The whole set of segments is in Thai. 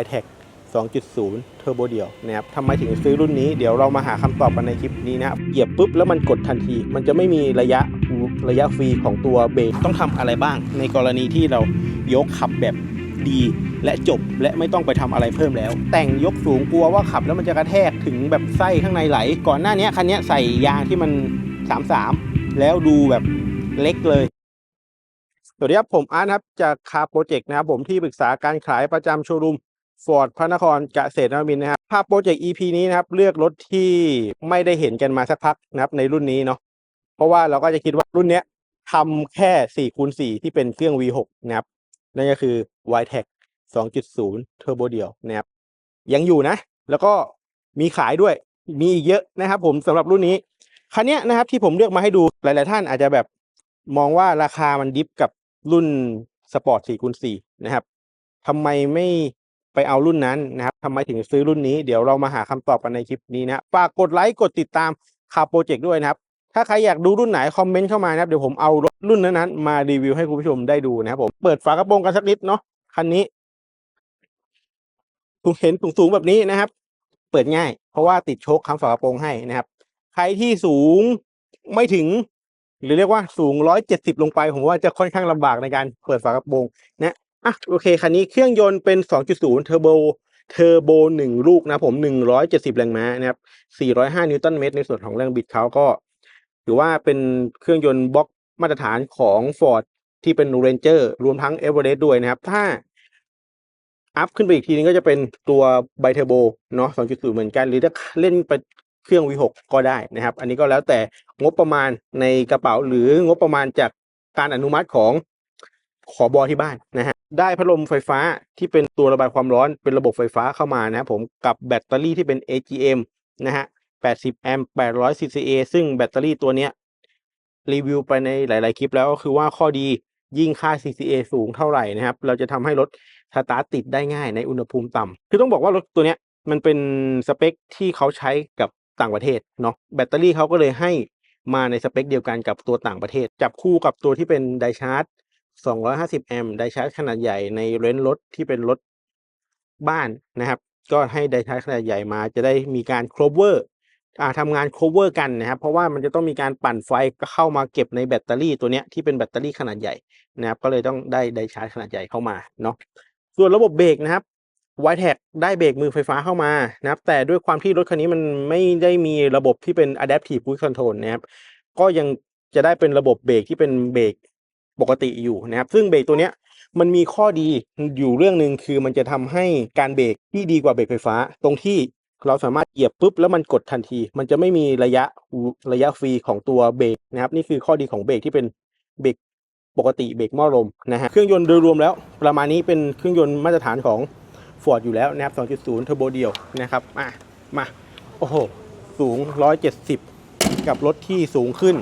y t e c 2.0 เทอร์โบเดียวนะครับทำไมถึงซื้อรุ่นนี้ เดี๋ยวเรามาหาคำตอบกันในคลิปนี้นะครับ เหยียบปุ๊บแล้วมันกดทันที มันจะไม่มีระยะระยะฟรีของตัวเบรกต้องทำอะไรบ้าง ในกรณีที่เรายกขับแบบดีและจบและไม่ต้องไปทำอะไรเพิ่มแล้ว แต่งยกสูงกลัวว่าขับแล้วมันจะกระแทกถึงแบบไส้ข้างในไหล ก่อนหน้านี้คันนี้ใส่ยางที่มัน 33 แล้วดูแบบเล็กเลย สวัสดีครับผมอาร์ตครับจากคาโปรเจกต์นะครับผมที่ปรึกษาการขายประจำโชว์รูม ฟอร์ดพระนครเกษตรนวมินนะครับภาพโปรเจกต์ EP นี้นะครับ เลือกรถที่ไม่ได้เห็นกันมาสักพักนะครับในรุ่นนี้เนาะเพราะว่าเราก็จะคิดว่ารุ่นเนี้ยทำแค่4คูณ4ที่เป็นเครื่อง V6 นะครับ นั่นก็คือ y t e c 2.0เทอร์โบเดียวนะครับ ยังอยู่นะ แล้วก็มีขายด้วยมีอีกเยอะนะครับ ผมสำหรับรุ่นนี้คันเนี้ยนะครับที่ผมเลือกมาให้ดูหลาย ๆ ท่านอาจจะแบบมองว่าราคามันดิฟกับรุ่นสปอร์ต4คูณ4นะครับทำไมไม่ ไปเอารุ่นนั้นนะครับทำไมถึงซื้อรุ่นนี้เดี๋ยวเรามาหาคำตอบกันในคลิปนี้นะฝากกดไลค์กดติดตามคาโปรเจกต์ด้วยนะครับ ถ้าใครอยากดูรุ่นไหนคอมเมนต์เข้ามานะครับเดี๋ยวผมเอารถรุ่นนั้นๆมารีวิวให้คุณผู้ชมได้ดูนะครับผมเปิดฝากระโปรงกันสักนิดเนาะคันนี้ถูกเห็นสูงๆแบบนี้นะครับ เปิดง่าย เพราะว่าติดโชคค้ำฝากระโปรงให้นะครับ ใครที่สูงไม่ถึง หรือเรียกว่าสูง170ลงไป ผมว่าจะค่อนข้างลำบากในการเปิดฝากระโปรงนะ อะโอเคคันนี้เครื่องยนต์เป็น 2.0 เทอร์โบเทอร์โบ1ลูกนะผม170แรงม้านะครับ405นิวตันเมตรในส่วนของแรงบิดเขาก็ ถือว่าเป็นเครื่องยนต์บล็อกมาตรฐานของ Ford ที่เป็น Ranger รวมทั้ง Everest ด้วยนะครับ ถ้า อัพขึ้นไปอีกทีนึงก็จะเป็นตัวไบเทอร์โบเนาะ2.0 เหมือนกัน หรือถ้าเล่นไปเครื่อง V6 ก็ได้นะครับ อันนี้ก็แล้วแต่งบประมาณในกระเป๋าหรืองบประมาณจากการอนุมัติของ ขอบอที่บ้านนะฮะได้พัดลมไฟฟ้าที่เป็นตัวระบายความร้อนเป็นระบบไฟฟ้าเข้ามานะครับผมกับแบตเตอรี่ที่เป็น AGM นะฮะ80แอมป์800 CCA ซึ่งแบตเตอรี่ตัวเนี้ยรีวิวไปในหลาย ๆ คลิปแล้วก็คือว่าข้อดียิ่งค่า CCA สูงเท่าไหร่นะครับ เราจะทำให้รถสตาร์ทติดได้ง่ายในอุณหภูมิต่ำคือต้องบอกว่ารถตัวเนี้ยมันเป็นสเปคที่เขาใช้กับต่างประเทศเนาะแบตเตอรี่เขาก็เลยให้มาในสเปคเดียวกันกับตัวต่างประเทศ จับคู่กับตัวที่เป็นไดชาร์จ 250 แอมป์ไดชาร์จขนาดใหญ่ในเรนจ์รถที่เป็นรถบ้านนะครับ ก็ให้ไดชาร์จขนาดใหญ่มาจะได้มีการ cover อ่าทำงาน cover กันนะครับ เพราะว่ามันจะต้องมีการปั่นไฟเข้ามาเก็บในแบตเตอรี่ตัวเนี้ยที่เป็นแบตเตอรี่ขนาดใหญ่นะครับ ก็เลยต้องได้ไดชาร์จขนาดใหญ่เข้ามาเนาะส่วนระบบเบรกนะครับ y t e c ได้เบรกมือไฟฟ้าเข้ามานะครับ แต่ด้วยความที่รถคันนี้มันไม่ได้มีระบบที่เป็น adaptive cruise control นะครับ ก็ยังจะได้เป็นระบบเบรกที่เป็นเบรก ปกติอยู่นะครับ ซึ่งเบรกตัวเนี้ยมันมีข้อดีอยู่เรื่องหนึ่งคือมันจะทำให้การเบรกที่ดีกว่าเบรกไฟฟ้า ตรงที่เราสามารถเหยียบปุ๊บแล้วมันกดทันที มันจะไม่มีระยะระยะฟรีของตัวเบรกนะครับ นี่คือข้อดีของเบรกที่เป็นเบรกปกติเบรกหม้อลมนะฮะเครื่องยนต์โดยรวมแล้ว ประมาณนี้เป็นเครื่องยนต์มาตรฐานของ Ford อยู่แล้วนะครับ 2.0 เทอร์โบเดียวนะครับมามาโอ้โห สูง 170 กับรถที่สูงขึ้น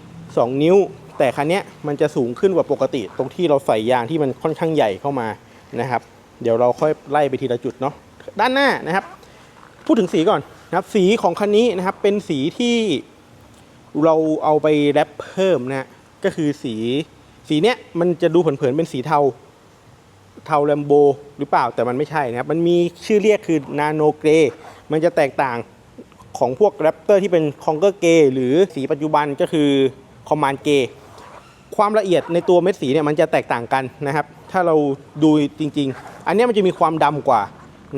2 นิ้ว แต่คันนี้มันจะสูงขึ้นกว่าปกติ ตรงที่เราใส่ยางที่มันค่อนข้างใหญ่เข้ามานะครับ เดี๋ยวเราค่อยไล่ไปทีละจุดเนาะด้านหน้านะครับ พูดถึงสีก่อนนะครับ สีของคันนี้นะครับเป็นสีที่เราเอาไปแรปเพิ่มนะก็คือสีสีเนี้ยมันจะดูเผินๆเป็นสีเทาเทาแลมโบหรือเปล่าแต่มันไม่ใช่นะครับ มันมีชื่อเรียกคือนาโนเกรมันจะแตกต่างของพวกแรปเตอร์ที่เป็นคองเกอร์เกหรือสีปัจจุบันก็คือคอมมานเก ความละเอียดในตัวเม็ดสีเนี่ยมันจะแตกต่างกันนะครับ ถ้าเราดูจริง ๆ อันนี้มันจะมีความดำกว่า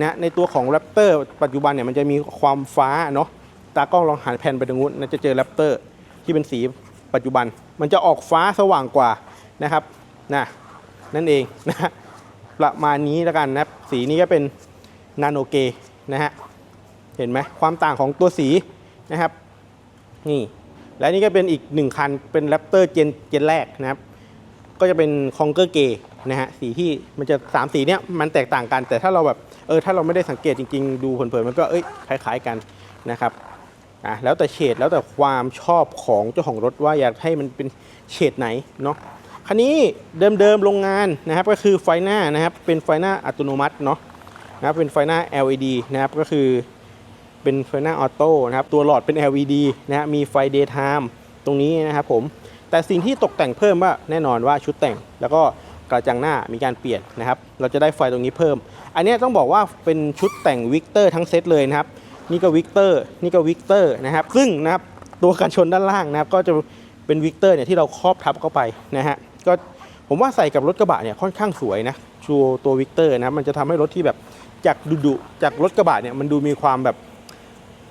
นะในตัวของแรปเตอร์ปัจจุบันเนี่ยมันจะมีความฟ้าเนาะตากล้องลองหันแผ่นไปตรงนู้นนะจะเจอแรปเตอร์ที่เป็นสีปัจจุบัน มันจะออกฟ้าสว่างกว่านะครับนะนั่นเองนะประมาณนี้แล้วกันนะสีนี้ก็เป็นนาโนเกนะฮะเห็นไหมความต่างของตัวสีนะครับนี่ และนี่ก็เป็นอีกหนึ่งคันเป็นแรปเตอร์เจนเจนแรกนะครับ ก็จะเป็นคองเกอร์เกนะฮะสีที่มันจะสามสีเนี้ยมันแตกต่างกัน แต่ถ้าเราแบบเออถ้าเราไม่ได้สังเกตจริงๆ ดูเผินๆมันก็เอ้ยคล้ายๆกันนะครับอะแล้วแต่เฉดแล้วแต่ความชอบของเจ้าของรถว่าอยากให้มันเป็นเฉดไหนเนาะคันนี้เดิมๆโรงงานนะครับก็คือไฟหน้านะครับเป็นไฟหน้าอัตโนมัติเนาะนะครับเป็นไฟหน้า LED นะครับก็คือ เป็นไฟหน้าออโต้นะครับตัวหลอดเป็น LED นะฮะมีไฟ daytime ตรงนี้นะครับผมแต่สิ่งที่ตกแต่งเพิ่มว่าแน่นอนว่าชุดแต่ง แล้วก็กระจังหน้ามีการเปลี่ยนนะครับ เราจะได้ไฟตรงนี้เพิ่ม อันนี้ต้องบอกว่าเป็นชุดแต่งวิกเตอร์ทั้งเซตเลยนะครับนี่ก็วิกเตอร์นี่ก็วิกเตอร์นะครับ ซึ่งนะครับตัวกันชนด้านล่างนะครับ ก็จะเป็นวิกเตอร์เนี่ยที่เราครอบทับเข้าไปนะฮะก็ผมว่าใส่กับรถกระบะเนี่ยค่อนข้างสวยนะชูตัววิกเตอร์นะครับมันจะทำให้รถที่แบบจากดุดุจากรถกระบะเนี่ยมันดูมีความแบบ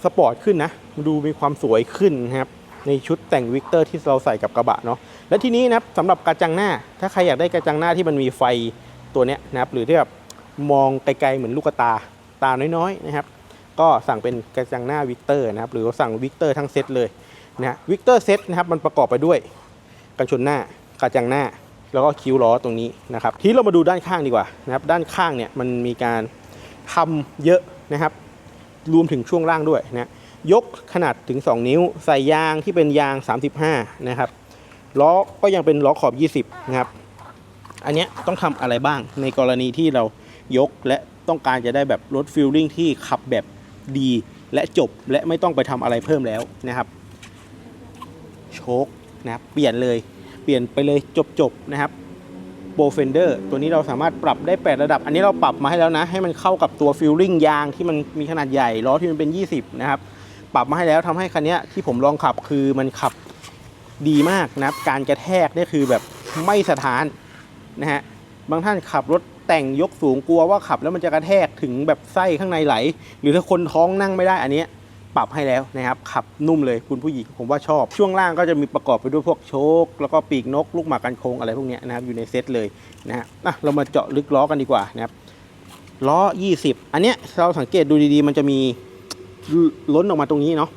สปอร์ตขึ้นนะดูมีความสวยขึ้นนะครับในชุดแต่งวิกเตอร์ที่เราใส่กับกระบะเนาะและทีนี้นะสำหรับกระจังหน้า ถ้าใครอยากได้กระจังหน้าที่มันมีไฟตัวเนี้ยนะครับหรือที่แบบมองไกลๆเหมือนลูกตาตาน้อยๆนะครับก็สั่งเป็นกระจังหน้าวิกเตอร์นะครับหรือสั่งวิกเตอร์ทั้งเซตเลยนะวิกเตอร์เซตนะครับมันประกอบไปด้วยกันชนหน้ากระจังหน้า แล้วก็คิ้วล้อตรงนี้นะครับทีเรามาดูด้านข้างดีกว่านะครับด้านข้างเนี่ยมันมีการทำเยอะนะครับ รวมถึงช่วงล่างด้วยนะยกขนาดถึง 2 นิ้ว ใส่ยางที่เป็นยาง 35 นะครับล้อก็ยังเป็นล้อขอบ 20 นะครับ อันเนี้ยต้องทำอะไรบ้างในกรณีที่เรายกและต้องการจะได้แบบรถฟิลลิ่งที่ขับแบบดีและจบและไม่ต้องไปทำอะไรเพิ่มแล้วนะครับ โชคนะครับเปลี่ยนเลยเปลี่ยนไปเลยจบๆนะครับ โบเฟนเดอร์ตัวนี้เราสามารถปรับได้ 8 ระดับ อันนี้เราปรับมาให้แล้วนะ ให้มันเข้ากับตัวฟิลลิ่งยางที่มันมีขนาดใหญ่ล้อที่มันเป็น 20 นะครับ ปรับมาให้แล้วทำให้คันนี้ที่ผมลองขับคือมันขับดีมากนะครับ การกระแทกนี่คือแบบไม่สะท้านนะฮะบางท่านขับรถแต่งยกสูงกลัวว่าขับแล้วมันจะกระแทกถึงแบบไส้ข้างในไหล หรือถ้าคนท้องนั่งไม่ได้อันนี้ ปรับให้แล้วนะครับขับนุ่มเลยคุณผู้หญิงผมว่าชอบ ช่วงล่างก็จะมีประกอบไปด้วยพวกโชคแล้วก็ปีกนกลูกหมากกันโค้งอะไรพวกนี้นะครับอยู่ในเซตเลยนะฮะเรามาเจาะลึกล้อกันดีกว่านะครับล้อ 20 อันเนี้ยเราสังเกตดูดีๆ มันจะมีล้นออกมาตรงนี้เนาะ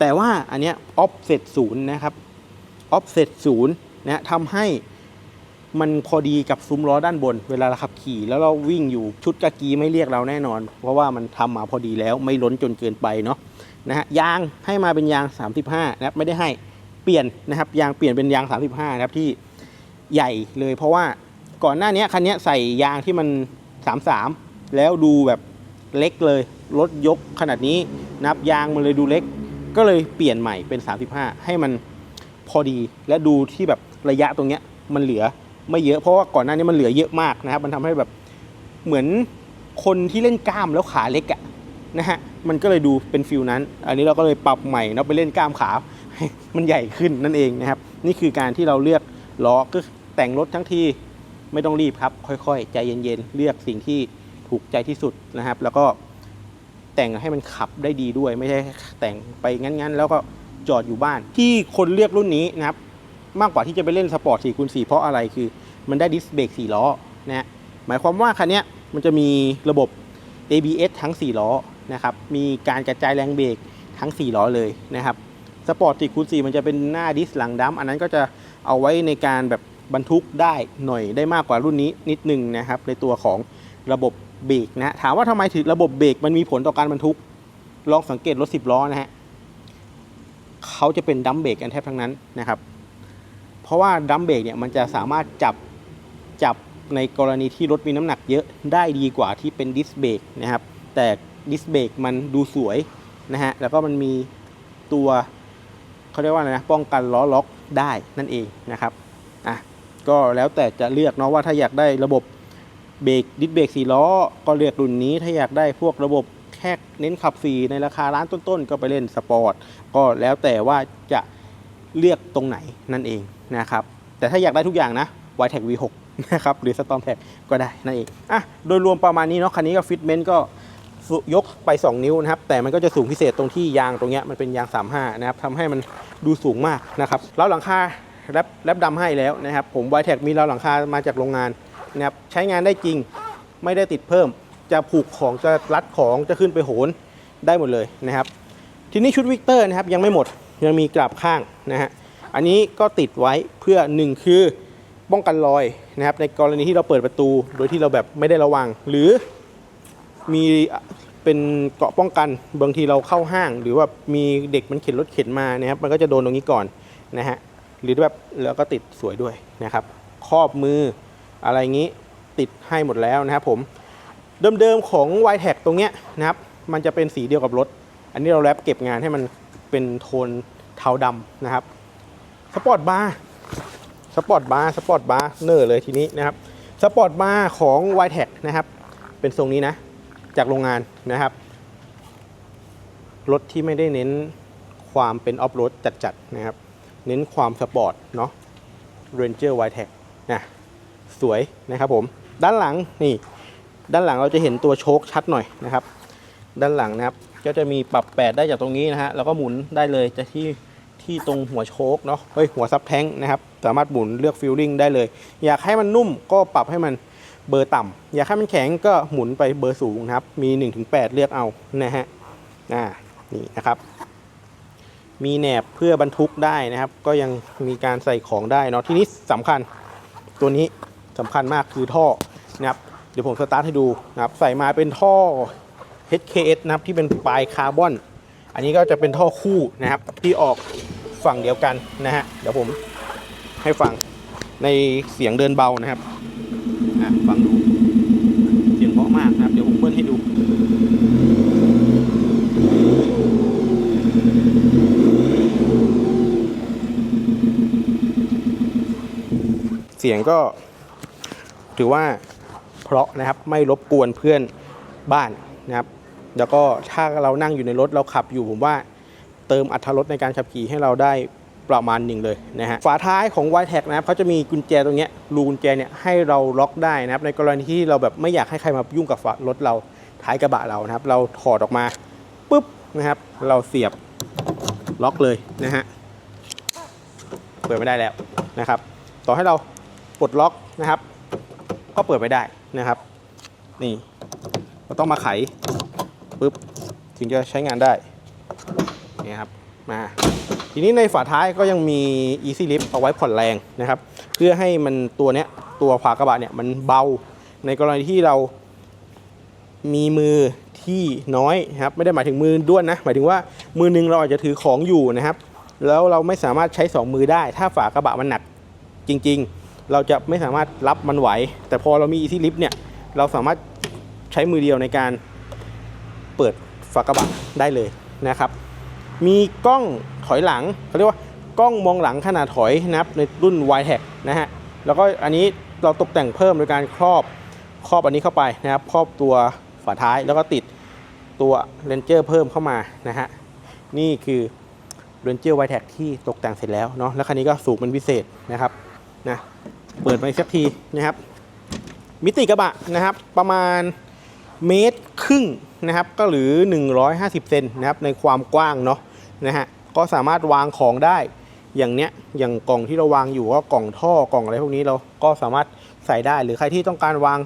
แต่ว่าอันเนี้ยออฟเซตศูนย์นะครับออฟเซตศูนย์นะทำให้มันพอดีกับซุ้มล้อด้านบน เวลาเราขับขี่ แล้วเราวิ่งอยู่ชุดกากีไม่เรียกเราแน่นอน เพราะว่ามันทำมาพอดีแล้วไม่ล้นจนเกินไปเนาะ นะฮะยางให้มาเป็นยาง 35นะครับไม่ได้ให้เปลี่ยนนะครับยางเปลี่ยนเป็นยาง 35นะครับที่ใหญ่เลยเพราะว่าก่อนหน้านี้คันนี้ใส่ยางที่มัน 33 แล้วดูแบบเล็กเลยรถยกขนาดนี้นะครับยางมันเลยดูเล็ก ก็เลยเปลี่ยนใหม่เป็น 35 ให้มันพอดีและดูที่แบบระยะตรงเนี้ยมันเหลือไม่เยอะเพราะว่าก่อนหน้านี้มันเหลือเยอะมากนะครับ มันทำให้แบบเหมือนคนที่เล่นกล้ามแล้วขาเล็กอะนะฮะ มันก็เลยดูเป็นฟิลนั้น อันนี้เราก็เลยปรับใหม่เนาไปเล่นกล้ามขาให้มันใหญ่ขึ้นนั่นเองนะครับ นี่คือการที่เราเลือกล้อก็แต่งรถทั้งทีไม่ต้องรีบครับ ค่อยๆ ใจเย็นๆ เลือกสิ่งที่ถูกใจที่สุดนะครับ แล้วก็แต่งให้มันขับได้ดีด้วย ไม่ใช่แต่งไปงั้นๆ แล้วก็จอดอยู่บ้าน ที่คนเลือกรุ่นนี้นะครับ มากกว่าที่จะไปเล่นสปอร์ต4คูณ4เพราะอะไรคือ มันได้ดิสเบรก4ล้อนะฮะหมายความว่าคันนี้มันจะมีระบบ ABS ทั้ง 4 ล้อ นะครับมีการกระจายแรงเบรกทั้ง 4 ล้อเลยนะครับสปอร์ต4คูณ4มันจะเป็นหน้าดิสหลังดัมอันนั้นก็จะเอาไว้ในการแบบบรรทุกได้หน่อยได้มากกว่ารุ่นนี้นิดนึงนะครับในตัวของระบบเบรกนะถามว่าทำไมถึงระบบเบรกมันมีผลต่อการบรรทุกลองสังเกตรถ 10 ล้อนะฮะเขาจะเป็นดัมเบรกกันแทบทั้งนั้นนะครับ เพราะว่าดัมเบรกเนี่ยมันจะสามารถจับจับในกรณีที่รถมีน้ำหนักเยอะได้ดีกว่าที่เป็นดิสเบรกนะครับแต่ ดิสเบรกมันดูสวยนะฮะ แล้วก็มันมีตัวเขาเรียกว่าอะไรนะ ป้องกันล้อล็อกได้นั่นเองนะครับ อะ ก็แล้วแต่จะเลือกเนาะว่าถ้าอยากได้ระบบเบรกดิสเบรกสี่ล้อ ก็เลือกรุ่นนี้ ถ้าอยากได้พวกระบบแค่เน้นขับฟรีในราคาร้านต้นๆ ก็ไปเล่นสปอร์ต ก็แล้วแต่ว่าจะเลือกตรงไหนนั่นเองนะครับ แต่ถ้าอยากได้ทุกอย่างนะ y t e c V6 นะครับ หรือ Storm t a g ก็ได้นั่นเอง อะ โดยรวมประมาณนี้เนาะ คันนี้ก็ฟิตเมนต์ก็ ยกไป 2 นิ้วนะครับ แต่มันก็จะสูงพิเศษตรงที่ยางตรงเนี้ยมันเป็นยาง 35 นะครับทำให้มันดูสูงมากนะครับแล้วหลังคาแรปแรปดำให้แล้วนะครับ ผม y t e c มีราวหลังคามาจากโรงงานนะครับใช้งานได้จริงไม่ได้ติดเพิ่ม จะผูกของจะรัดของจะขึ้นไปโหนได้หมดเลยนะครับ ทีนี้ชุดวิกเตอร์นะครับยังไม่หมดยังมีกราบข้างนะฮะอันนี้ก็ติดไว้เพื่อหนึ่งคือป้องกันรอยนะครับในกรณีที่เราเปิดประตูโดยที่เราแบบไม่ได้ระวัง หรือ มีเป็นเกาะป้องกันบางทีเราเข้าห้าง หรือว่ามีเด็กมันเข็นรถเข็นมานะครับมันก็จะโดนตรงนี้ก่อนนะฮะหรือแบบแล้วก็ติดสวยด้วยนะครับครอบมืออะไรอย่างนี้ติดให้หมดแล้วนะครับผมเดิมๆของ y t e c ตรงเนี้ยนะครับมันจะเป็นสีเดียวกับรถ อันนี้เราแรปเก็บงานให้มันเป็นโทนเทาดำนะครับสปอร์ตบาร์สปอร์ตบาร์สปอร์ตบาร์เนอร์เลยทีนี้นะครับสปอร์ตบาร์ของ y t e c นะครับเป็นทรงนี้นะ จากโรงงานนะครับ รถที่ไม่ได้เน้นความเป็นออฟโรดจัดๆนะครับ เน้นความสปอร์ตเนาะ Ranger w i t e c นะสวยนะครับผม ด้านหลังนี่ด้านหลังเราจะเห็นตัวโชคชัดหน่อยนะครับ ด้านหลังนะครับก็จะมีปรับแปดได้จากตรงนี้นะฮะแล้วก็หมุนได้เลยจะที่ที่ตรงหัวโชคเนาะเฮ้ยหัวซับแท้งนะครับ สามารถหมุนเลือกฟิลลิ่งได้เลย อยากให้มันนุ่มก็ปรับให้มัน เบอร์ต่ำอยากให้มันแข็งก็หมุนไปเบอร์สูงนะครับ มี 1-8 เลือกเอานะฮะอ่านี่นะครับ มีแหนบเพื่อบรรทุกได้นะครับ ก็ยังมีการใส่ของได้เนาะที่นี้สำคัญตัวนี้สำคัญมากคือท่อนะครับเดี๋ยวผมสตาร์ทให้ดูนะครับใส่มาเป็นท่อ HKS นะครับที่เป็นปลายคาร์บอน อันนี้ก็จะเป็นท่อคู่นะครับ ที่ออกฝั่งเดียวกันนะฮะเดี๋ยวผมให้ฟังในเสียงเดินเบานะครับ ฟังดูเสียงเพราะมากนะครับ เดี๋ยวผมเบิ้ลให้ดูเสียงก็ถือว่าเพราะนะครับไม่รบกวนเพื่อนบ้านนะครับ แล้วก็ถ้าเรานั่งอยู่ในรถเราขับอยู่ผมว่าเติมอัตรถรสในการขับขี่ให้เราได้ ประมาณหนึ่งเลยนะฮะฝาท้ายของ y t e c นะครับเขาจะมีกุญแจตรงเนี้ยรูกุญแจเนี่ยให้เราล็อกได้นะครับในกรณีที่เราแบบไม่อยากให้ใครมายุ่งกับฝารถเราท้ายกระบะเรานะครับ เราถอดออกมาปุ๊บนะครับ เราเสียบล็อกเลยนะฮะเปิดไม่ได้แล้วนะครับ ต่อให้เราปลดล็อกนะครับ ก็เปิดไม่ได้นะครับ นี่เราต้องมาไขปุ๊บถึงจะใช้งานได้นี่ครับมา ทีนี้ในฝาท้ายก็ยังมี Easy Lift เอาไว้ผ่อนแรงนะครับ เพื่อให้มันตัวเนี้ยตัวขวากระบะเนี่ยมันเบา ในกรณีที่เรามีมือที่น้อยนะครับไม่ได้หมายถึงมือด้วนนะ หมายถึงว่ามือหนึงเราอาจจะถือของอยู่นะครับ แล้วเราไม่สามารถใช้สองมือได้ ถ้าฝากระบะมันหนักจริง ๆ เราจะไม่สามารถรับมันไหว แต่พอเรามี Easy Lift เนี่ยเราสามารถใช้มือเดียวในการเปิดฝากระบะได้เลยนะครับ มีกล้อง ถอยหลังเขาเรียกว่ากล้องมองหลังขนาดถอยนะครับในรุ่น y t e c นะฮะแล้วก็อันนี้เราตกแต่งเพิ่มโดยการครอบครอบอันนี้เข้าไปนะครับครอบตัวฝาท้ายแล้วก็ติดตัวเลนเจอร์เพิ่มเข้ามานะฮะนี่คือเรนเจอร์ y t e c ที่ตกแต่งเสร็จแล้วเนาะแล้วคันนี้ก็สูงเป็นพิเศษนะครับนะเปิดมาอีกสักทีนะครับ มิติกระบะนะครับประมาณเมตรครึ่งนะครับก็หรือ 150 เซนนะครับในความกว้างเนาะนะฮะ ก็สามารถวางของได้ อย่างเนี้ย อย่างกล่องที่เราวางอยู่ก็กล่องท่อกล่องอะไรพวกนี้เราก็สามารถใส่ได้ หรือใครที่ต้องการวาง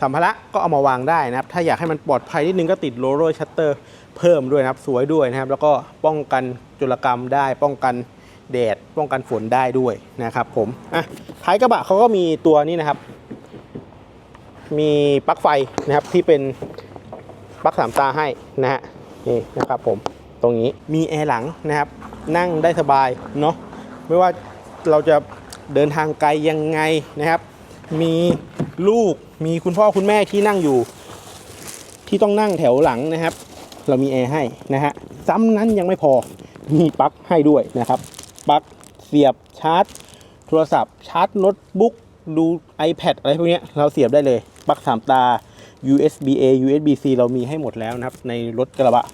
สัมภาระก็เอามาวางได้นะครับ ถ้าอยากให้มันปลอดภัยนิดนึงก็ติดโลโรชัตเตอร์เพิ่มด้วยนะครับ สวยด้วยนะครับ แล้วก็ป้องกันจุลกรรมได้ ป้องกันแดด ป้องกันฝนได้ด้วยนะครับ ผม อะ ท้ายกระบะเขาก็มีตัวนี้นะครับ มีปลั๊กไฟนะครับที่เป็นปลั๊กสามตาให้นะฮะ นี่นะครับผม ตรงนี้มีแอร์หลังนะครับ นั่งได้สบายเนาะไม่ว่าเราจะเดินทางไกลยังไงนะครับ มีลูกมีคุณพ่อคุณแม่ที่นั่งอยู่ ที่ต้องนั่งแถวหลังนะครับ เรามีแอร์ให้นะฮะซ้ำนั้นยังไม่พอมีปลั๊กให้ด้วยนะครับปลั๊กเสียบชาร์จ โทรศัพท์ ชาร์จโน้ตบุ๊กดู iPad อะไรพวกนี้เราเสียบได้เลยปลั๊กสามตา USB A USB C เรามีให้หมดแล้วนะครับ ในรถกระบะ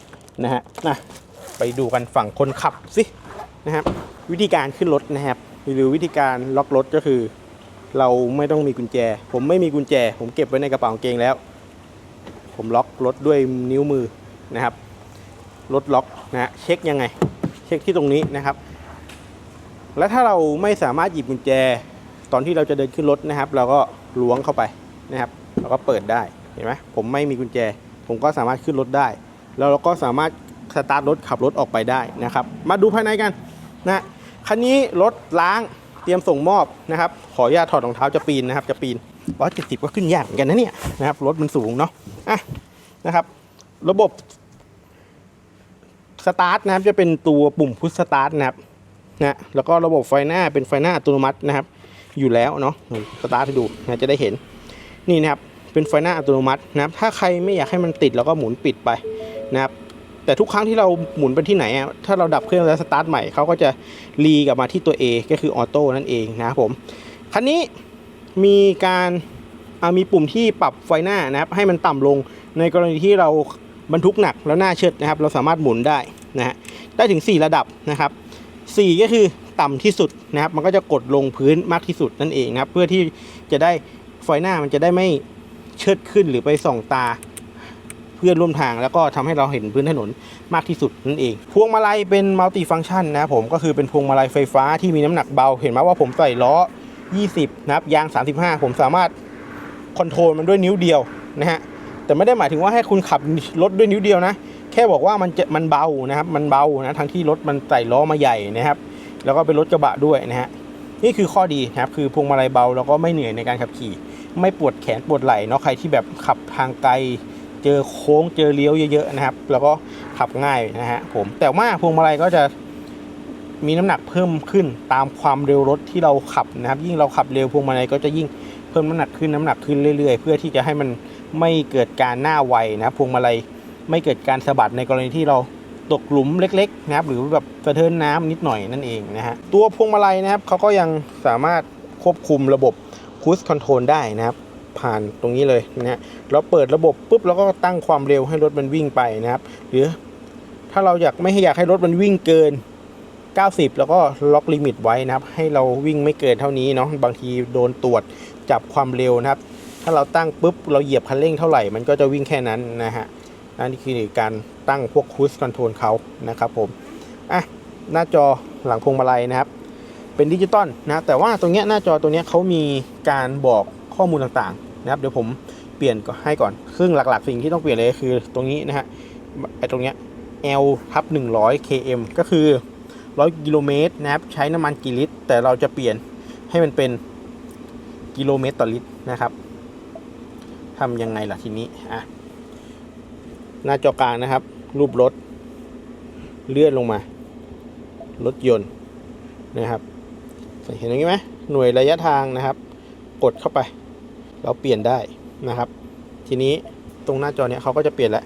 นะฮะนะไปดูกันฝั่งคนขับสินะครับวิธีการขึ้นรถนะครับหรือวิธีการล็อกรถก็คือ เราไม่ต้องมีกุญแจ ผมไม่มีกุญแจ ผมเก็บไว้ในกระเป๋ากางเกงแล้ว ผมล็อกรถด้วยนิ้วมือนะครับรถล็อกนะฮะเช็คยังไง เช็คที่ตรงนี้นะครับ แล้วถ้าเราไม่สามารถหยิบกุญแจ ตอนที่เราจะเดินขึ้นรถนะครับ เราก็ล้วงเข้าไปนะครับ เราก็เปิดได้เห็นไหมผมไม่มีกุญแจ ผมก็สามารถขึ้นรถได้ แล้วเราก็สามารถสตาร์ทรถขับรถออกไปได้นะครับ มาดูภายในกันนะคันนี้รถล้างเตรียมส่งมอบนะครับ ขออนุญาตถอดรองเท้าจะปีนนะครับ จะปีนร้อยเจ็ดสิบก็ขึ้นยากเหมือนกันนะเนี่ยนะครับรถมันสูงเนาะอะนะครับ ระบบสตาร์ทนะครับจะเป็นตัวปุ่มพุชสตาร์ทนะครับนะแล้วก็ระบบไฟหน้าเป็นไฟหน้าอัตโนมัตินะครับ อยู่แล้วเนาะสตาร์ทให้ดูนะจะได้เห็นนี่นะครับเป็นไฟหน้าอัตโนมัตินะครับ ถ้าใครไม่อยากให้มันติดเราก็หมุนปิดไป นะครับแต่ทุกครั้งที่เราหมุนไปที่ไหน ถ้าเราดับเครื่องแล้วสตาร์ทใหม่เขาก็จะรีกลับมาที่ตัว A ก็คือออโต้นั่นเองนะครับผมคันนี้มีการามีปุ่มที่ปรับไฟหน้านะครับ ให้มันต่ำลงในกรณีที่เราบรรทุกหนักแล้วหน้าเชิดนะครับ เราสามารถหมุนได้นะฮะได้ถึง 4 ระดับนะครับ 4 ก็คือต่ำที่สุดนะครับ มันก็จะกดลงพื้นมากที่สุดนั่นเองนะครับ เพื่อที่จะได้ไฟหน้ามันจะได้ไม่เชิดขึ้นหรือไปส่องตา เพื่อนร่วมทาง แล้วก็ทำให้เราเห็นพื้นถนนมากที่สุดนั่นเอง พวงมาลัยเป็นมัลติฟัง c t ชันนะผมก็คือเป็นพวงมาลัยไฟฟ้าที่มีน้ำหนักเบา เห็นไหมว่าผมใส่ล้อ 20 นะครับยาง 35 ผมสามารถคอนโทรลมันด้วยนิ้วเดียวนะฮะแต่ไม่ได้หมายถึงว่าให้คุณขับรถด้วยนิ้วเดียวนะ แค่บอกว่ามันจะมันเบานะครับมันเบานะทั้งที่รถมันใส่ล้อมาใหญ่นะครับแล้วก็เป็นรถกระบะด้วยนะฮะนี่คือข้อดีนะครับคือพวงมาลัยเบาแล้วก็ไม่เหนื่อยในการขับขี่ ไม่ปวดแขนปวดไหล่เนาะใครที่แบบขับทางไกล เจอโค้งเจอเลี้ยวเยอะๆนะครับ แล้วก็ขับง่ายนะฮะผมแต่ว่าพวงมาลัยก็จะมีน้ำหนักเพิ่มขึ้นตามความเร็วรถที่เราขับนะครับ ยิ่งเราขับเร็วพวงมาลัยก็จะยิ่งเพิ่มน้ำหนักขึ้นน้ำหนักขึ้นเรื่อยๆ เพื่อที่จะให้มันไม่เกิดการหน้าไวนะพวงมาลัยไม่เกิดการสะบัดในกรณีที่เราตกหลุมเล็กๆนะครับหรือแบบสะเทินน้ำนิดหน่อยนั่นเองนะฮะตัวพวงมาลัยนะครับเขาก็ยังสามารถควบคุมระบบคูสคอนโทรลได้นะครับ ผ่านตรงนี้เลยนะฮะเราเปิดระบบปุ๊บเราก็ตั้งความเร็วให้รถมันวิ่งไปนะครับ หรือถ้าเราอยากไม่ให้อยากให้รถมันวิ่งเกิน 90 แล้วก็ล็อกลิมิตไว้นะครับ ให้เราวิ่งไม่เกินเท่านี้เนาะบางทีโดนตรวจจับความเร็วนะครับ ถ้าเราตั้งปุ๊บเราเหยียบคันเร่งเท่าไหร่มันก็จะวิ่งแค่นั้นนะฮะนั่นคือการตั้งพวกคูสคอนโทรลเขานะครับผมอะหน้าจอหลังพวงมาลัยนะครับ เป็นดิจิตอลนะแต่ว่าตรงเนี้ยหน้าจอตรงเนี้ยเขามีการบอกข้อมูลต่างๆ นะครับเดี๋ยวผมเปลี่ยนก็ให้ก่อน ซึ่งหลักๆ สิ่งที่ต้องเปลี่ยนเลยคือตรงนี้นะฮะไอ้ตรงเนี้ย L ทับ100 km ก็คือ 100 กิโลเมตรนะครับใช้น้ำมันกี่ลิตร แต่เราจะเปลี่ยนให้มันเป็นกิโลเมตรต่อลิตรนะครับทำยังไงล่ะทีนี้อะหน้าจอกลางนะครับ รูปรถ เลื่อนลงมา รถยนต์นะครับ เห็นอย่างนี้ไหมหน่วยระยะทางนะครับ กดเข้าไป เราเปลี่ยนได้นะครับ ทีนี้ตรงหน้าจอเนี้ยเขาก็จะเปลี่ยนแล้ว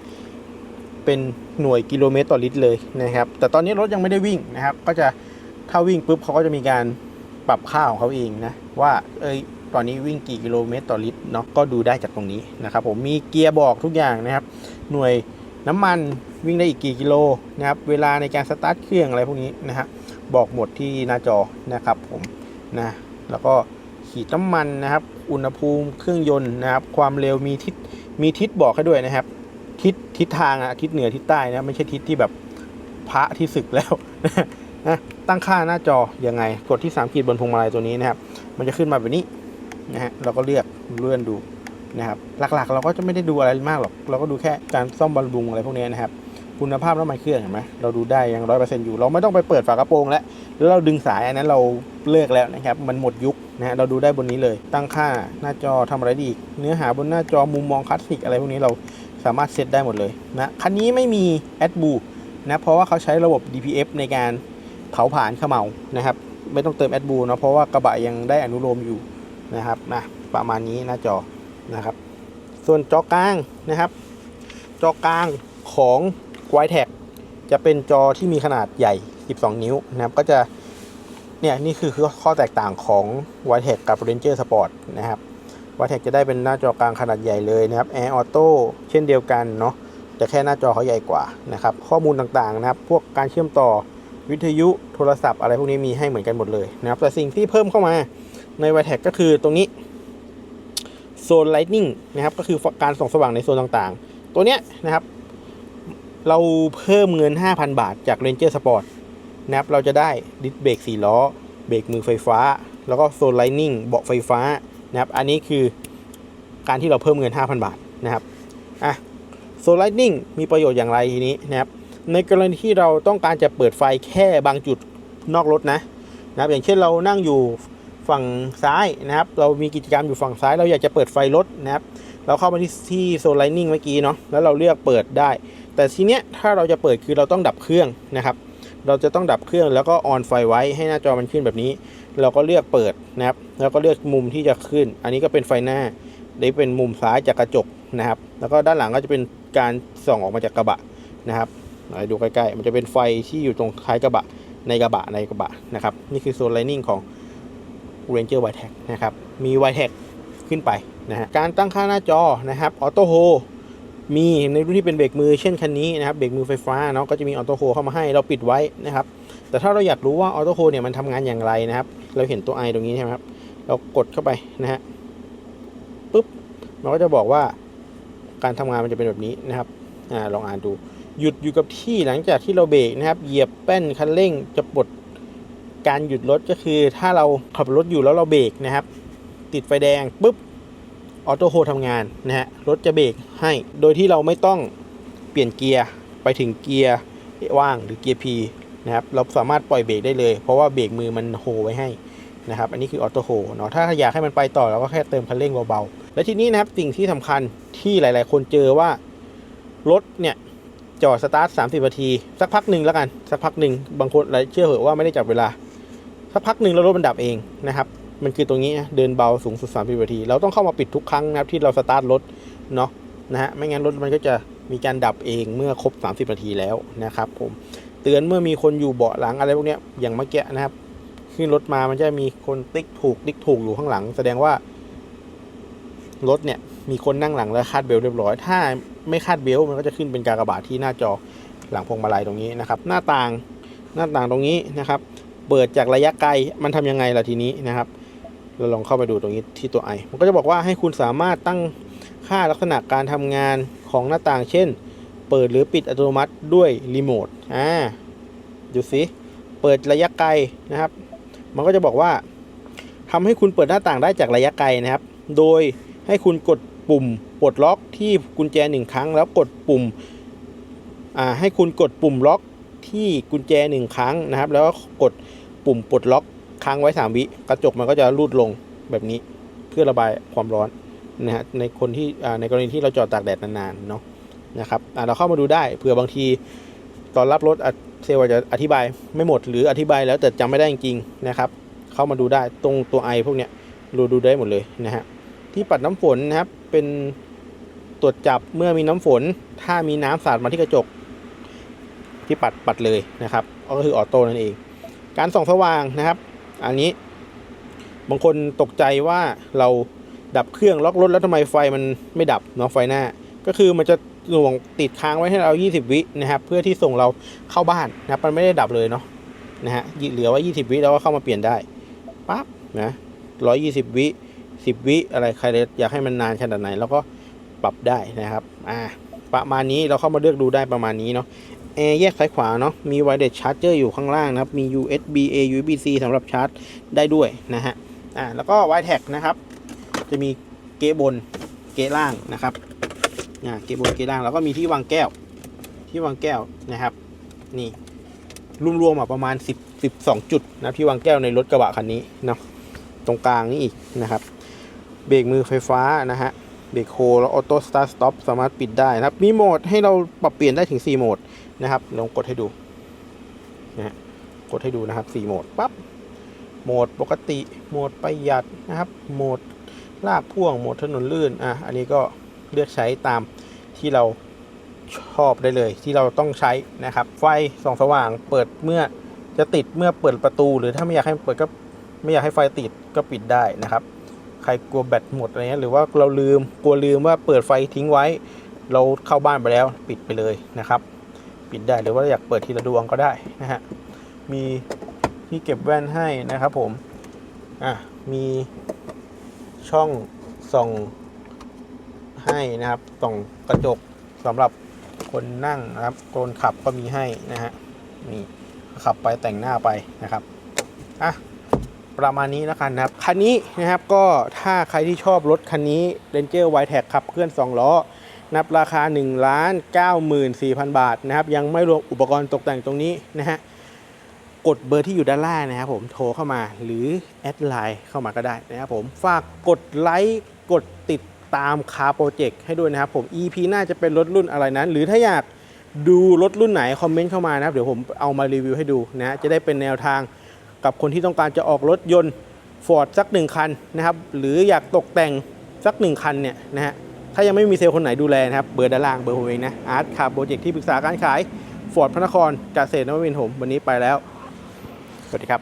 เป็นหน่วยกิโลเมตรต่อลิตรเลยนะครับ แต่ตอนนี้รถยังไม่ได้วิ่งนะครับ ก็จะถ้าวิ่งปุ๊บเขาก็จะมีการปรับค่าของเขาเองนะว่าเอ้ยตอนนี้วิ่งกี่กิโลเมตรต่อลิตรเนาะก็ดูได้จากตรงนี้นะครับผมมีเกียร์บอกทุกอย่างนะครับ หน่วยน้ำมันวิ่งได้อีกกี่กิโลนะครับเวลาในการสตาร์ทเครื่องอะไรพวกนี้นะฮะบอกหมดที่หน้าจอนะครับผมนะแล้วก็ ขีดน้ำมันนะครับ อุณหภูมิเครื่องยนต์นะครับ ความเร็วมีทิศมีทิศบอกให้ด้วยนะครับ ทิศทิศทางอะทิศเหนือทิศใต้นะไม่ใช่ทิศที่แบบพระที่ศึกแล้วนะตั้งค่าหน้าจอยังไง กดที่3ขีดบนพวงมาลัยตัวนี้นะครับ มันจะขึ้นมาแบบนี้นะฮะเราก็เลือกเลื่อนดูนะครับ หลักๆ เราก็จะไม่ได้ดูอะไรมากหรอก เราก็ดูแค่การซ่อมบำรุงอะไรพวกนี้นะครับ คุณภาพน้ำมันเครื่องเห็นไหมเราดูได้ยังร้อยเปอร์เซ็นต์อยู่ เราไม่ต้องไปเปิดฝากระโปรงแล้วแล้วเราดึงสายอันนั้นเราเลิกแล้วนะครับ มันหมดยุค นะเราดูได้บนนี้เลย ตั้งค่าหน้าจอทำอะไรไดีอีกเนื้อหาบนหน้าจอมุมมองคลาสสิกอะไรพวกนี้เราสามารถเซตได้หมดเลยนะคันนี้ไม่มีแอดบูนะเพราะว่าเขาใช้ระบบ DPF ในการเผาผลาญเขมเมานะครับ ไม่ต้องเติมแอดบูเนาะเพราะว่ากระบะยังได้อนุโลมอยู่นะครับนะประมาณนี้หน้าจอนะครับ ส่วนจอกลางนะครับ จอกลางของ w i t e c จะเป็นจอที่มีขนาดใหญ่ 12 นิ้วนะครับก็จะ เนี่ยนี่คือข้อแตกต่างของ w i t e c กับ Ranger Sport นะครับ w i t e c จะได้เป็นหน้าจอกลางขนาดใหญ่เลยนะครับ Air Auto เช่นเดียวกันเนาะแต่แค่หน้าจอเขาใหญ่กว่านะครับ ข้อมูลต่างๆนะครับ พวกการเชื่อมต่อวิทยุโทรศัพท์อะไรพวกนี้มีให้เหมือนกันหมดเลยนะครับ แต่สิ่งที่เพิ่มเข้ามาใน w i t e c ก็คือตรงนี้โซน Lightning นะครับ ก็คือการส่องสว่างในโซนต่างๆ ตัวเนี้ยนะครับ เราเพิ่มเงิน 5,000 บาทจาก Ranger Sport นะครับเราจะได้ดิสเบรก4ล้อ เบรกมือไฟฟ้า แล้วก็โซนไลนิ่งเบาะไฟฟ้านะครับ อันนี้คือการที่เราเพิ่มเงิน 5,000 บาทนะครับ อะโซนไลนิ่งมีประโยชน์อย่างไรทีนี้นะครับ ในกรณีที่เราต้องการจะเปิดไฟแค่บางจุดนอกรถนะนะครับ อย่างเช่นเรานั่งอยู่ฝั่งซ้ายนะครับ เรามีกิจกรรมอยู่ฝั่งซ้ายเราอยากจะเปิดไฟรถนะครับ เราเข้ามาที่ที่โซนไลนิ่งเมื่อกี้เนาะ แล้วเราเลือกเปิดได้ แต่ทีเนี้ยถ้าเราจะเปิดคือเราต้องดับเครื่องนะครับ เราจะต้องดับเครื่องแล้วก็ออนไฟไว้ให้หน้าจอมันขึ้นแบบนี้ เราก็เลือกเปิดนะครับ แล้วก็เลือกมุมที่จะขึ้น อันนี้ก็เป็นไฟหน้านี่เป็นมุมซ้ายจากกระจกนะครับ แล้วก็ด้านหลังก็จะเป็นการส่องออกมาจากกระบะนะครับเราดูใกล้ๆ มันจะเป็นไฟที่อยู่ตรงท้ายกระบะในกระบะในกระบะนะครับ นี่คือโซนไลนิ่งของ Ranger w i t e c นะครับ มี w i t e c ขึ้นไปนะฮะ การตั้งค่าหน้าจอนะครับ ออโต้โฮ มีในรุ่นที่เป็นเบรกมือเช่นคันนี้นะครับเบรกมือไฟฟ้าเนาะก็จะมีออโต้โฮเข้ามาให้เราปิดไว้นะครับ แต่ถ้าเราอยากรู้ว่าออโต้โฮเนี่ยมันทำงานอย่างไรนะครับ เราเห็นตัวไอตรงนี้ใช่ไหมครับ เรากดเข้าไปนะฮะปุ๊บมันก็จะบอกว่าการทำงานมันจะเป็นแบบนี้นะครับอ่าลองอ่านดู หยุดอยู่กับที่หลังจากที่เราเบรกนะครับ เหยียบแป้นคันเร่งจะปลดการหยุดรถก็คือ ถ้าเราขับรถอยู่แล้วเราเบรกนะครับ ติดไฟแดงปุ๊บ ออโต้โฮทำงานนะฮะรถจะเบรกให้ โดยที่เราไม่ต้องเปลี่ยนเกียร์ไปถึงเกียร์ว่างหรือเกียร์ P นะครับเราสามารถปล่อยเบรกได้เลย เพราะว่าเบรกมือมันโฮไว้ให้นะครับอันนี้คือออโต้โฮเนาะถ้าอยากให้มันไปต่อเราก็แค่เติมคันเร่งเบาๆ และทีนี้นะครับสิ่งที่สำคัญที่หลาย ๆ คนเจอว่ารถเนี่ยจอดสตาร์ทสามสิบนาที สักพักหนึ่งแล้วกัน สักพักหนึ่งบางคนหลายเชื่อเหอะว่าไม่ได้จับเวลา สักพักหนึ่งแล้วรถมันดับเองนะครับ มันคือตรงนี้นะเดินเบาสูงสุด30นาที เราต้องเข้ามาปิดทุกครั้งนะครับที่เราสตาร์ทรถเนาะนะฮะไม่งั้นรถมันก็จะมีการดับเองเมื่อครบ 30นาทีแล้วนะครับผมเตือนเมื่อมีคนอยู่เบาะหลังอะไรพวกนี้อย่างเมื่อกี้นะครับขึ้นรถมามันจะมีคนติ๊กถูกติ๊กถูกอยู่ข้างหลัง แสดงว่ารถเนี่ยมีคนนั่งหลังแล้วคาดเบลต์เรียบร้อย ถ้าไม่คาดเบลต์มันก็จะขึ้นเป็นกากบาทที่หน้าจอหลังพวงมาลัยตรงนี้นะครับ หน้าต่างหน้าต่างตรงนี้นะครับ เปิดจากระยะไกลมันทำยังไงล่ะทีนี้นะครับ เราลองเข้าไปดูตรงนี้ที่ตัวไอมันก็จะบอกว่าให้คุณสามารถตั้งค่าลักษณะการทำงานของหน้าต่าง เช่น เปิดหรือปิดอัตโนมัติด้วยรีโมทอ่าดูสิเปิดระยะไกลนะครับ มันก็จะบอกว่าทำให้คุณเปิดหน้าต่างได้จากระยะไกลนะครับ โดยให้คุณกดปุ่มปลดล็อกที่กุญแจหนึ่งครั้ง แล้วกดปุ่มอ่าให้คุณกดปุ่มล็อกที่กุญแจหนึ่งครั้งนะครับ แล้วก็กดปุ่มปลดล็อก ค้างไว้ 3 วิกระจกมันก็จะรูดลงแบบนี้เพื่อระบายความร้อนนะฮะในคนที่ในกรณีที่เราจอดตากแดดนานๆเนาะนะครับอ่าเราเข้ามาดูได้เผื่อบางทีตอนรับรถเซลล์จจะอธิบายไม่หมดหรืออธิบายแล้วแต่จำไม่ได้จริงๆนะครับ เข้ามาดูได้ตรงตัวไอพวกเนี้ยดูดูได้หมดเลยนะฮะที่ปัดน้ำฝนนะครับเป็นตรวจจับเมื่อมีน้ำฝน ถ้ามีน้ำสาดมาที่กระจก ที่ปัดปัดเลยนะครับก็คือออโต้นั่นเอง การส่องสว่างนะครับ อันนี้ บางคนตกใจว่าเราดับเครื่องล็อกรถแล้วทำไมไฟมันไม่ดับเนาะไฟหน้า ก็คือมันจะหน่วงติดค้างไว้ให้เรา 20 วินะครับ เพื่อที่ส่งเราเข้าบ้านนะครับมันไม่ได้ดับเลยเนาะนะฮะเหลือไว้20 วิแล้วก็เข้ามาเปลี่ยนได้ปั๊บนะ120 วิ 10 วิอะไรใครอยากให้มันนานขนาดไหนเราก็ปรับได้นะครับ อ่าประมาณนี้เราเข้ามาเลือกดูได้ประมาณนี้เนาะ แอร์แยกซ้ายขวาเนาะมีไวเด็ดชาร์จเจอร์อยู่ข้างล่างนะครับ มี USB A USB C สำหรับชาร์จได้ด้วยนะฮะอ่าแล้วก็ y t a g นะครับ จะมีเกะบนเกะล่างนะครับอ่าเกะบนเกะล่างแล้วก็มีที่วางแก้ว ที่วางแก้วนะครับ นี่รวมๆอะประมาณ 10 12 จุดนะที่วางแก้วในรถกระบะคันนี้เนาะตรงกลางนี่อีกนะครับเบรกมือไฟฟ้านะฮะเบรกโฮแล้วออโต้สตาร์ทสต็อปสามารถปิดได้นะครับ มีโหมดให้เราปรับเปลี่ยนได้ถึง 4 โหมด นะครับลองกดให้ดูนะฮะกดให้ดูนะครับ 4 โหมดปั๊บโหมดปกติโหมดประหยัดนะครับ โหมดลากพ่วงโหมดถนนลื่นอะอันนี้ก็เลือกใช้ตามที่เราชอบได้เลย ที่เราต้องใช้นะครับ ไฟส่องสว่างเปิดเมื่อจะติดเมื่อเปิดประตู หรือถ้าไม่อยากให้เปิดก็ไม่อยากให้ไฟติดก็ปิดได้นะครับใครกลัวแบตหมดอะไรเงี้ยหรือว่าเราลืมกลัวลืมว่าเปิดไฟทิ้งไว้ เราเข้าบ้านไปแล้วปิดไปเลยนะครับ ปิดได้หรือว่าอยากเปิดทีละดวงก็ได้นะฮะ มีที่เก็บแว่นให้นะครับผม อะ มีช่องส่องให้นะครับส่องกระจกสำหรับคนนั่งนะครับคนขับก็มีให้นะฮะนี่ขับไปแต่งหน้าไปนะครับอะประมาณนี้แล้วกันนะครับ คันนี้นะครับก็ถ้าใครที่ชอบรถคันนี้ Ranger w i t e c ขับเคลื่อน 2 ล้อ นับราคา1ล้าน94,000บาทนะครับ ยังไม่รวมอุปกรณ์ตกแต่งตรงนี้นะฮะกดเบอร์ที่อยู่ด้านล่างนะครับผมโทรเข้ามาหรือแอดไลน์เข้ามาก็ได้นะครับผมฝากกดไลค์กดติดตามคาโปรเจกต์ให้ด้วยนะครับผม EP หน้าจะเป็นรถรุ่นอะไรนั้น หรือถ้าอยากดูรถรุ่นไหนคอมเมนต์เข้ามานะครับ เดี๋ยวผมเอามารีวิวให้ดูนะฮะจะได้เป็นแนวทางกับคนที่ต้องการจะออกรถยนต์ Ford สักหนึ่งคันนะครับ หรืออยากตกแต่งสักหนึ่งคันเนี่ยนะฮะ ถ้ายังไม่มีเซลล์คนไหนดูแลนะครับ เบอร์ด้านล่างเบอร์ผมเองนะอาร์ตคาร์โปรเจกต์ที่ปรึกษาการขายฟอร์ดพระนครเกษตรนวมินทร์ผมวันนี้ไปแล้ว สวัสดีครับ